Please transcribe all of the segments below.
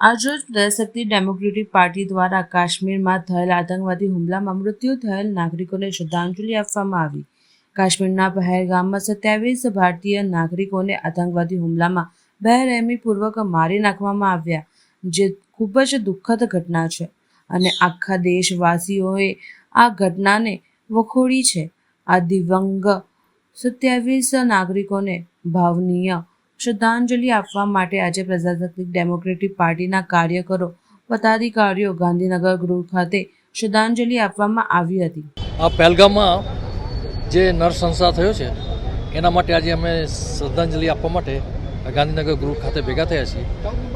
આજરોજ Prajashakti democratic party દ્વારા કાશ્મીરમાં થયેલ આતંકવાદી હુમલામાં મૃત્યુ થયેલ નાગરિકોને શ્રદ્ધાંજલિ આપવામાં આવી. કાશ્મીરના પહેલગામમાં સત્યાવીસ ભારતીય નાગરિકોને આતંકવાદી હુમલામાં બેરહેમીપૂર્વક મારી નાખવામાં આવ્યા, જે ખૂબ જ દુઃખદ ઘટના છે. અને આખા દેશવાસીઓએ આ ઘટનાને વખોડી છે. આ દિવંગ સત્યાવીસ નાગરિકોને ભાવનીય શ્રદ્ધાંજલિ આપવા માટે આજે પ્રજાસત્તાક ડેમોક્રેટિક પાર્ટીના કાર્યકરો પદાધિકારીઓ ગાંધીનગર ગૃહ ખાતે શ્રદ્ધાંજલિ આપવામાં આવી હતી. આ પહેલગામમાં જે નરસંસાર થયો છે એના માટે આજે અમે શ્રદ્ધાંજલિ આપવા માટે ગાંધીનગર ગૃહ ખાતે ભેગા થયા છીએ.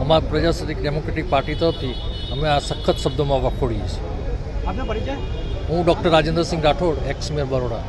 અમારા પ્રજાસત્તાક ડેમોક્રેટિક પાર્ટી તરફથી અમે આ સખત શબ્દોમાં વખોડીએ છીએ. હું doctor Rajendrasinh Rathod ex mayor Baroda.